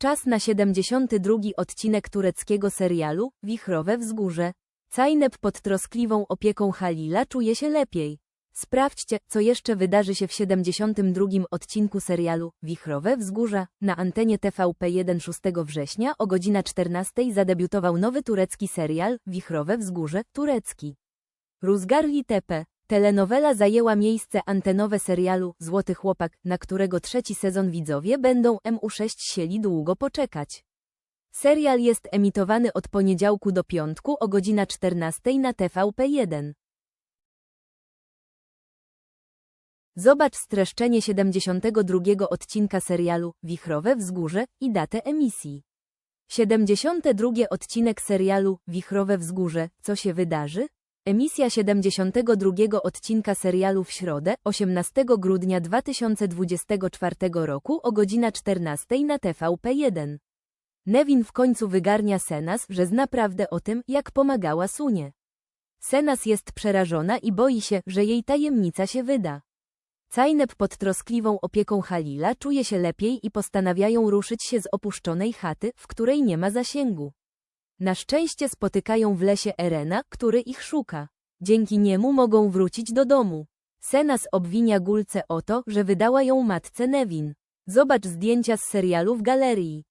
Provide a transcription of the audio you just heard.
Czas na 72 odcinek tureckiego serialu Wichrowe Wzgórze. Cajnep pod troskliwą opieką Halila czuje się lepiej. Sprawdźcie, co jeszcze wydarzy się w 72 odcinku serialu Wichrowe Wzgórza. Na antenie TVP1 6 września o godzina 14 zadebiutował nowy turecki serial Wichrowe Wzgórze turecki. Ruzgarli Tepe. Telenowela zajęła miejsce antenowe serialu Złoty Chłopak, na którego trzeci sezon widzowie będą MU6 sieli długo poczekać. Serial jest emitowany od poniedziałku do piątku o godzina 14 na TVP1. Zobacz streszczenie 72 odcinka serialu Wichrowe Wzgórze i datę emisji. 72 odcinek serialu Wichrowe Wzgórze. Co się wydarzy? Emisja 72 odcinka serialu w środę, 18 grudnia 2024 roku o godzina 14 na TVP1. Nevin w końcu wygarnia Senas, że zna prawdę o tym, jak pomagała Sunie. Senas jest przerażona i boi się, że jej tajemnica się wyda. Cajnep pod troskliwą opieką Halila czuje się lepiej i postanawiają ruszyć się z opuszczonej chaty, w której nie ma zasięgu. Na szczęście spotykają w lesie Erena, który ich szuka. Dzięki niemu mogą wrócić do domu. Senas obwinia Gulce o to, że wydała ją matce Nevin. Zobacz zdjęcia z serialu w galerii.